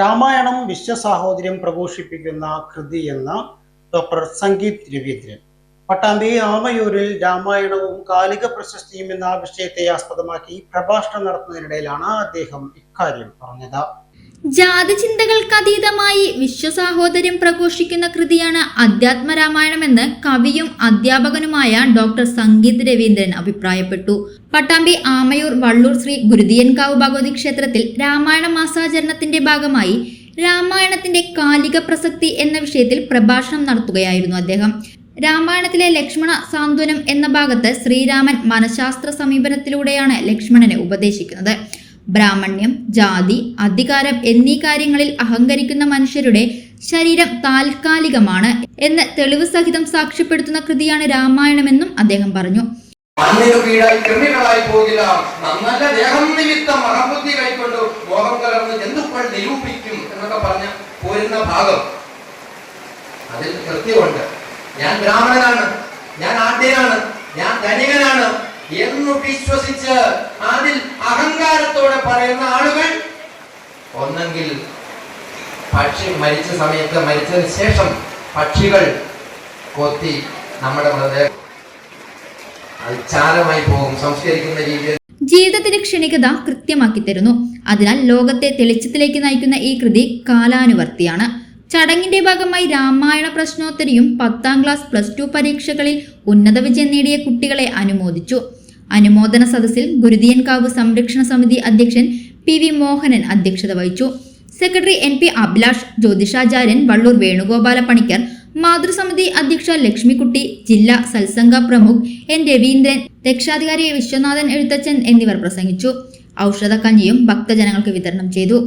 രാമായണം വിശ്വസാഹോദര്യം പ്രഘോഷിപ്പിക്കുന്ന കൃതി എന്ന ഡോക്ടർ സംഗീത് രവീന്ദ്രൻ. പട്ടാമ്പി ആമയൂരിൽ രാമായണവും കാലിക പ്രശസ്തിയും എന്ന വിഷയത്തെ ആസ്പദമാക്കി പ്രഭാഷണം നടത്തുന്നതിനിടയിലാണ് അദ്ദേഹം ഇക്കാര്യം പറഞ്ഞത്. ജാതി ചിന്തകൾക്കതീതമായി വിശ്വസാഹോദര്യം പ്രഘോഷിക്കുന്ന കൃതിയാണ് അധ്യാത്മരാമായണമെന്ന് കവിയും അധ്യാപകനുമായ ഡോക്ടർ സംഗീത് രവീന്ദ്രൻ അഭിപ്രായപ്പെട്ടു. പട്ടാമ്പി ആമയൂർ വള്ളൂർ ശ്രീ ഗുരുതിയൻകാവ് ഭഗവതി ക്ഷേത്രത്തിൽ രാമായണ മാസാചരണത്തിന്റെ ഭാഗമായി രാമായണത്തിന്റെ കാലിക പ്രസക്തി എന്ന വിഷയത്തിൽ പ്രഭാഷണം നടത്തുകയായിരുന്നു അദ്ദേഹം. രാമായണത്തിലെ ലക്ഷ്മണ സാന്ത്വനം എന്ന ഭാഗത്ത് ശ്രീരാമൻ മനഃശാസ്ത്ര സമീപനത്തിലൂടെയാണ് ലക്ഷ്മണനെ ഉപദേശിക്കുന്നത്. ബ്രാഹ്മണ്യം ജാതി അധികാരം എന്നീ കാര്യങ്ങളിൽ അഹങ്കരിക്കുന്ന മനുഷ്യരുടെ ശരീരം താൽക്കാലികമാണ് എന്ന് തെളിവ് സഹിതം സാക്ഷ്യപ്പെടുത്തുന്ന കൃതിയാണ് രാമായണമെന്നും അദ്ദേഹം പറഞ്ഞു. മണ്ണിനു ദേഹം പോരുന്ന ഭാഗം. അതിൽ ഞാൻ ബ്രാഹ്മണനാണ്. ഞാൻ ആദ്യനാണ്. ഞാൻ ധനികനാണ്. എന്ന് വിശ്വസിച്ച് അതിൽ പറയുന്ന ആളുകൾ ഒന്നെങ്കിൽ പക്ഷി മരിച്ച സമയത്ത് മരിച്ചതിന് ശേഷം പക്ഷികൾ കൊത്തി നമ്മുടെ മൃതദേഹം ചാരമായി പോകും. സംസ്കരിക്കുന്ന രീതിയിൽ ജീവിതത്തിന്റെ ക്ഷണികത കൃത്യമാക്കി തരുന്നു. അതിനാൽ ലോകത്തെ തെളിച്ചത്തിലേക്ക് നയിക്കുന്ന ഈ കൃതി കാലാനുവർത്തിയാണ്. ചടങ്ങിന്റെ ഭാഗമായി രാമായണ പ്രശ്നോത്തരിയും പത്താം ക്ലാസ് പ്ലസ് ടു പരീക്ഷകളിൽ ഉന്നത വിജയം നേടിയ കുട്ടികളെ അനുമോദിച്ചു. അനുമോദന സദസ്സിൽ ഗുരുതിയൻകാവ് സംരക്ഷണ സമിതി അധ്യക്ഷൻ പി വി മോഹനൻ അധ്യക്ഷത വഹിച്ചു. സെക്രട്ടറി എൻ പി അഭിലാഷ് ജ്യോതിഷാചാര്യൻ വള്ളൂർ വേണുഗോപാല പണിക്കർ മാതൃസമിതി അധ്യക്ഷ ലക്ഷ്മിക്കുട്ടി ജില്ലാ സത്സംഗ പ്രമുഖ് എൻ രവീന്ദ്രൻ രക്ഷാധികാരി വിശ്വനാഥൻ എഴുത്തച്ഛൻ എന്നിവർ പ്രസംഗിച്ചു. ഔഷധക്കഞ്ഞിയും ഭക്തജനങ്ങൾക്ക് വിതരണം ചെയ്തു.